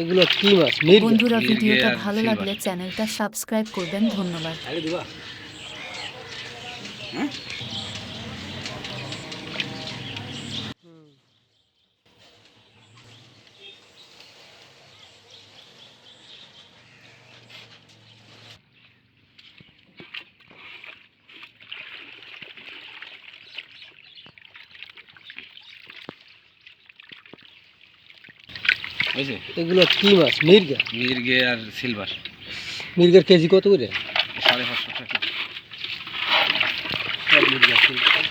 এগুলো কি মাছ? বন্ধুরা ভিডিওটা ভালো। লাগলে চ্যানেলটা সাবস্ক্রাইব করবেন। ধন্যবাদ। এগুলো কি মাছ? মির্গা? মির্গে আর সিলভার। মির্গার কেজি কত করে? সাড়ে পাঁচশো টাকা। সিলভার।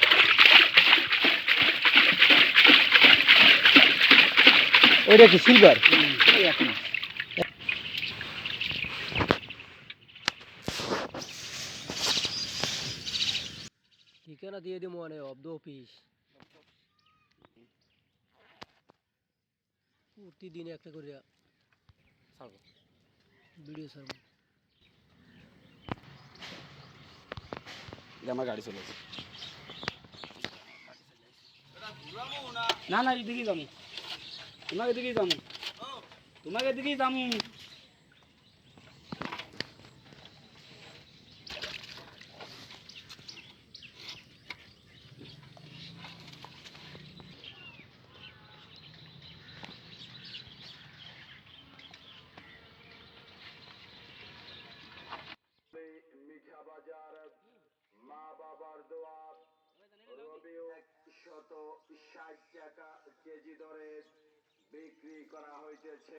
ওইটা কি সিলভার। ঠিকানা দিয়ে দিব মানে অফ দ্য অফিস। প্রতিদিন একটা করে ভিডিও ছাড়ব। আমার গাড়ি চলে এসেছে না না এদিকেই যাব। তোমাকে এদিকেই যাব। তোমাকে এদিকেই যাব। ষাট টাকা কেজি দরে বিক্রি করা হইতেছে।